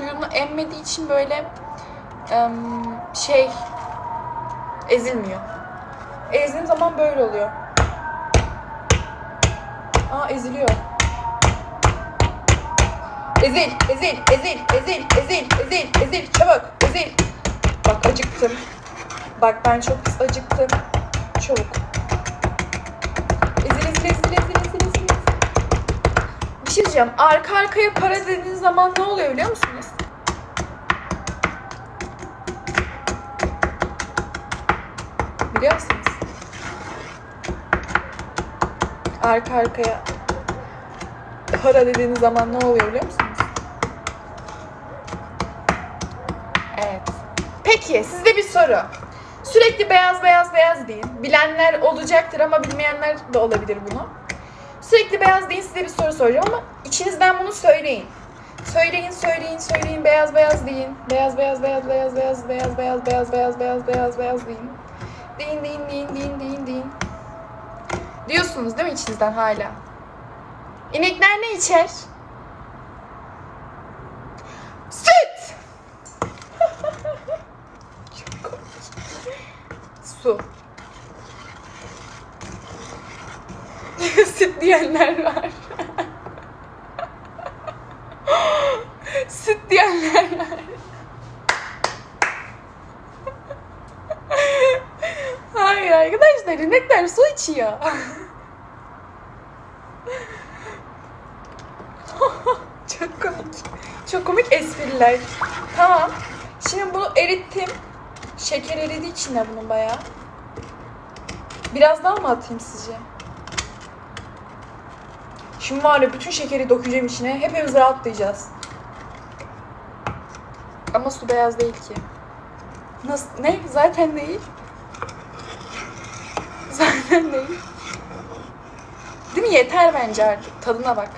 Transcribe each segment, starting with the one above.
suyunu emmediği için böyle şey ezilmiyor. Ezdiğim zaman böyle oluyor. Aa eziliyor. Ezil, ezil, ezil, ezil, ezil, ezil, ezil, çabuk, ezil. Bak acıktım. Bak ben çok acıktım. Çabuk. Ezil, ezil, ezil, ezil, ezil, ezil. Bir şey diyeceğim. Arka arkaya para dediğiniz zaman ne oluyor biliyor musunuz? Biliyor musunuz? Arka arkaya para dediğiniz zaman ne oluyor biliyor musunuz? Evet. Peki size bir soru. Sürekli beyaz beyaz beyaz deyin. Bilenler olacaktır ama bilmeyenler de olabilir bunu. Sürekli beyaz deyin size bir soru soracağım ama içinizden bunu söyleyin. Söyleyin, söyleyin, söyleyin. Beyaz beyaz deyin. Beyaz beyaz beyaz beyaz beyaz beyaz beyaz beyaz beyaz beyaz beyaz beyaz deyin. Deyin, deyin, deyin, deyin, deyin, deyin. Diyorsunuz değil mi içinizden hala? İnekler ne içer? Süt! Su. Süt diyenler var. Süt diyenler var. Arkadaşlar inekler su içiyor. Çok komik. Çok komik espriler. Tamam. Şimdi bunu erittim. Şeker eridi içinde bunun bayağı. Biraz daha mı atayım sizce? Şimdi var ya bütün şekeri dökeceğim içine. Hepimiz rahatlayacağız. Ama su beyaz değil ki. Nasıl? Ne? Zaten değil. Zaten değil. Mi? Yeter bence artık. Tadına bak.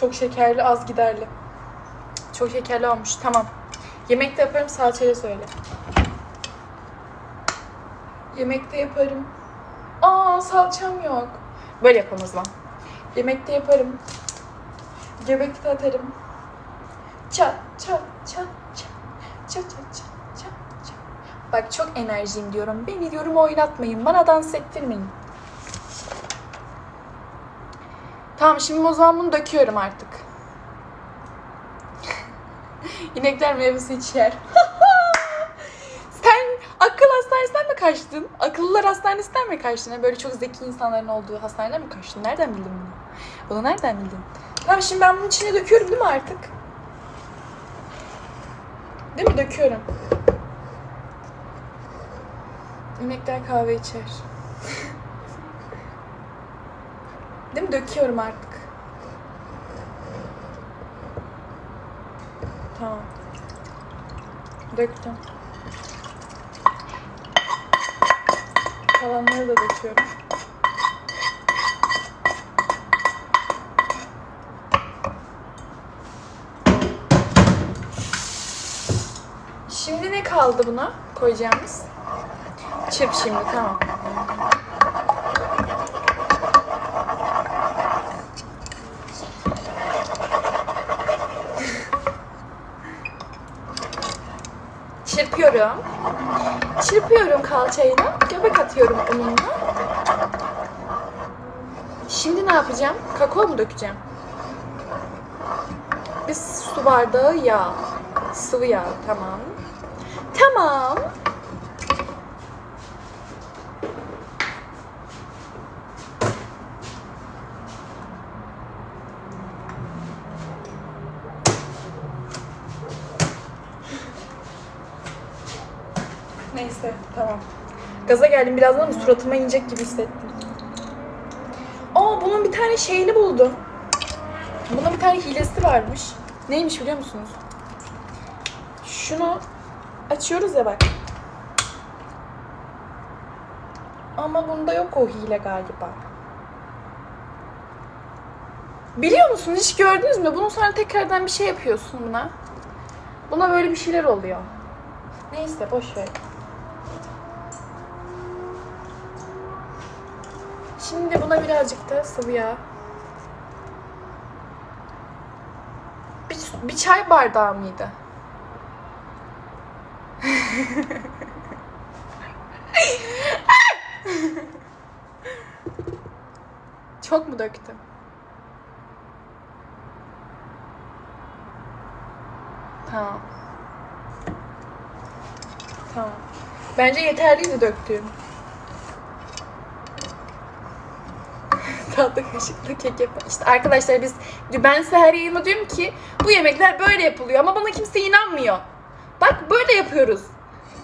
Çok şekerli, az giderli. Çok şekerli olmuş. Tamam. Yemekte yaparım, salçayla söyle. Yemekte yaparım. Aa salçam yok. Böyle yapalım o zaman. Yemekte yaparım. Göbekte atarım. Çat çat çat çat çat çat çat çat. Bak çok enerjiyim diyorum. Beni diyorum oynatmayın. Bana dans ettirmeyin. Tamam şimdi o zaman bunu döküyorum artık. İnekler meyvesi içer. Sen akıl hastanesinden mi kaçtın? Akıllılar hastanesinden mi kaçtın? Yani Böyle çok zeki insanların olduğu hastaneden mi kaçtın? Nereden bildin bunu? Bunu nereden bildin? Tamam şimdi ben bunun içine döküyorum değil mi artık? Değil mi? Döküyorum. İnekler kahve içer. Değil mi? Döküyorum artık. Tamam. Döktüm. Kalanları da döküyorum. Şimdi ne kaldı buna koyacağımız? Çırp şimdi tamam. Çırpıyorum. Çırpıyorum kalçayla. Göbek atıyorum ununla. Şimdi ne yapacağım? Kakao mu dökeceğim? Bir su bardağı yağ. Sıvı yağ. Tamam. Tamam. Neyse tamam. Gaza geldim birazdan ama suratıma inecek gibi hissettim. Aa bunun bir tane şeyini buldum. Bunun bir tane hilesi varmış. Neymiş biliyor musunuz? Şunu açıyoruz ya bak. Ama bunda yok o hile galiba. Biliyor musunuz? Hiç gördünüz mü? Bunun sonra tekrardan bir şey yapıyorsun buna. Buna böyle bir şeyler oluyor. Neyse boş ver. Şimdi buna birazcık da sıvı yağ. Bir, bir çay bardağı mıydı? Çok mu döktüm? Tamam. Tamam. Bence yeterliydi döktüğüm. Tatlı kaşıklı kek yap. İşte arkadaşlar biz ben size her yayında diyorum ki bu yemekler böyle yapılıyor ama bana kimse inanmıyor. Bak böyle yapıyoruz.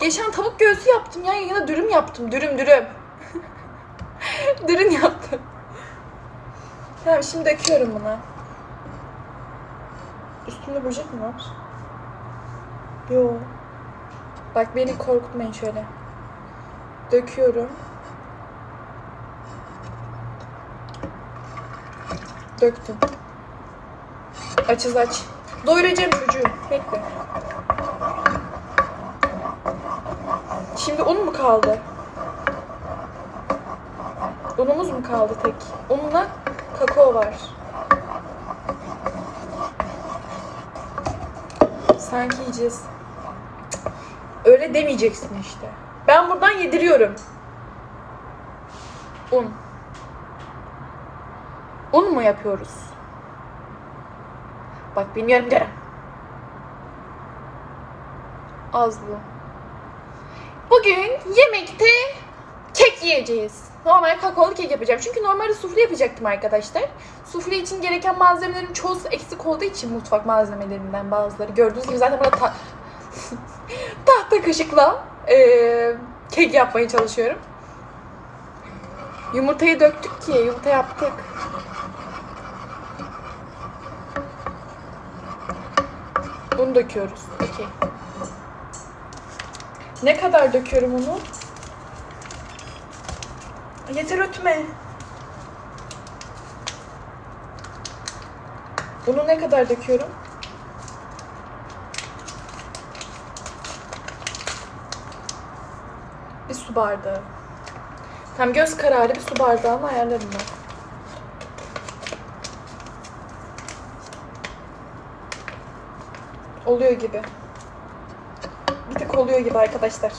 Geçen tavuk göğsü yaptım ya yayına dürüm yaptım. Dürüm dürüm. dürüm yaptım. Tamam şimdi döküyorum bunu. Üstünde böcek mi var? Yo. Bak beni korkutmayın şöyle. Döküyorum. Döktüm. Açız aç. Doyuracağım çocuğu. Bekle. Şimdi un mu kaldı? Unumuz mu kaldı tek? Unla kakao var. Sanki yiyeceğiz. Öyle demeyeceksin işte. Ben buradan yediriyorum. Un. Un mu yapıyoruz? Bak bilmiyorum derim. Az bu. Bugün yemekte kek yiyeceğiz. Normal kakaolu kek yapacağım. Çünkü normalde sufle yapacaktım arkadaşlar. Sufle için gereken malzemelerin çoğu eksik olduğu için mutfak malzemelerinden bazıları. Gördüğünüz gibi zaten burada ta- tahta kaşıkla eee, kek yapmaya çalışıyorum. Yumurtayı döktük ki yumurta yaptık. Bunu döküyoruz. Okey. Ne kadar döküyorum onu? Yeter ötme. Bunu ne kadar döküyorum? Bir su bardağı. Tam göz kararı bir su bardağını ayarlarım ben. Oluyor gibi. Oluyor gibi arkadaşlar.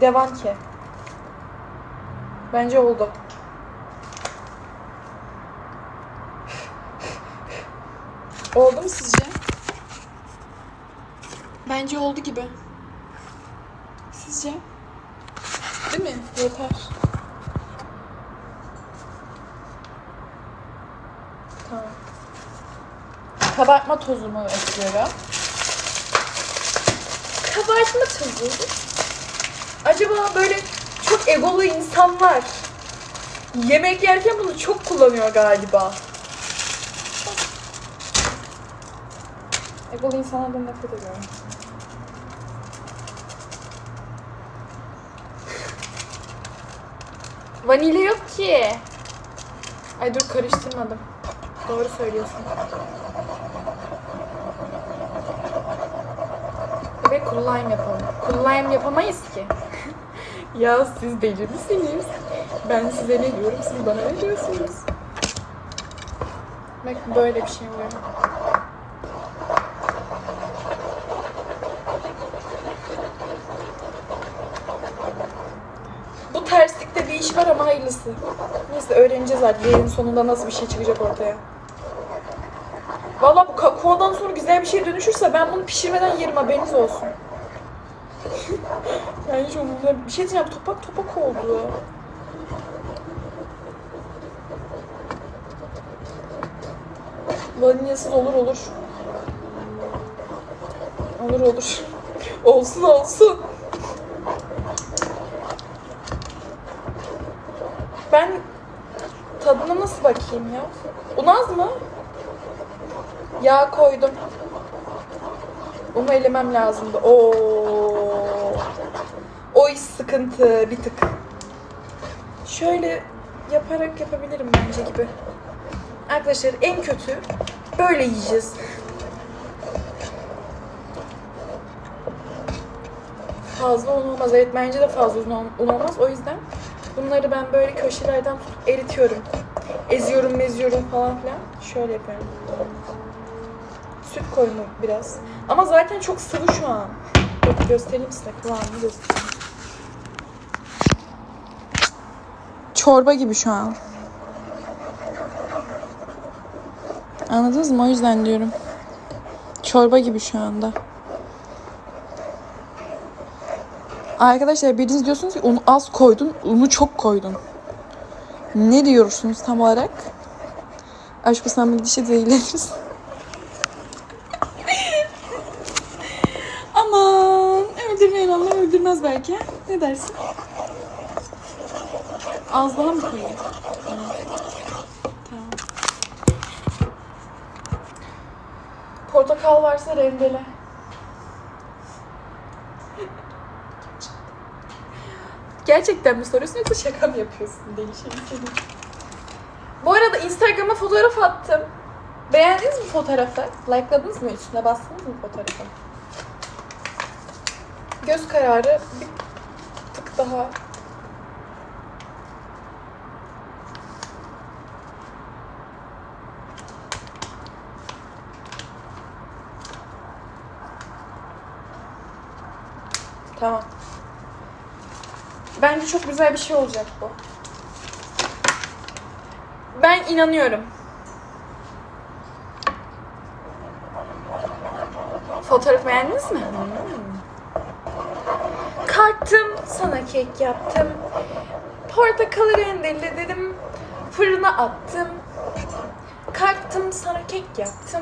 Devam ki. Bence oldu. Oldu mu sizce? Bence oldu gibi. Sizce? Değil mi? Yeter. Tamam. Kabartma tozumu ekliyorum. Kabartma tozu. Acaba böyle çok egolu insanlar yemek yerken bunu çok kullanıyor galiba. Egolu insanlardan nefret ediyorum. Vanilya yok ki. Ay dur karıştırmadım. Doğru söylüyorsun. Ve cool lime yapalım. Cool lime yapamayız ki. ya siz deli misiniz? Ben size ne diyorum, siz bana ne diyorsunuz? Bak böyle bir şey oluyor. Bu terslikte bir iş var ama hayırlısı. Neyse öğreneceğiz artık yayının sonunda nasıl bir şey çıkacak ortaya. Valla bu kakaodan sonra güzel bir şey dönüşürse ben bunu pişirmeden yerim haberiniz olsun. yani hiç umurumda bir şey diyeceğim topak topak oldu. Vanilyasız olur olur. Olur olur. olsun olsun. Ben tadına nasıl bakayım ya? Un az mı? Yağ koydum. Unu elemem lazımdı. Oo. O iş sıkıntı bir tık. Şöyle yaparak yapabilirim bence gibi. Arkadaşlar en kötü böyle yiyeceğiz. Fazla un olmaz. Evet bence de fazla un olmaz. O yüzden Bunları ben böyle köşelerden tutup eritiyorum. Eziyorum, meziyorum falan filan. Şöyle yapıyorum. Süt koyma biraz. Ama zaten çok sıvı şu an. Dur göstereyim size kıvamını göstereyim. Çorba gibi şu an. Anladınız mı? O yüzden diyorum. Çorba gibi şu anda. Arkadaşlar biriniz diyorsunuz ki unu az koydun, unu çok koydun. Ne diyorsunuz tam olarak? Aşk olsun bir gidişe zehirleniriz. Belki. Ne dersin? Az daha mı koyayım? Tamam. Portakal varsa rendele. Gerçekten mi soruyorsun yoksa şaka mı yapıyorsun deli şey seni? Bu arada Instagram'a fotoğraf attım. Beğendiniz mi fotoğrafı? Like'ladınız mı? Üstüne bastınız mı fotoğrafı? Göz kararı bir tık daha Tamam. Bence çok güzel bir şey olacak bu. Ben inanıyorum. Fotoğraf beğendiniz mi? Kalktım, sana kek yaptım. Portakalı rendeledim. Fırına attım. Kalktım, sana kek yaptım.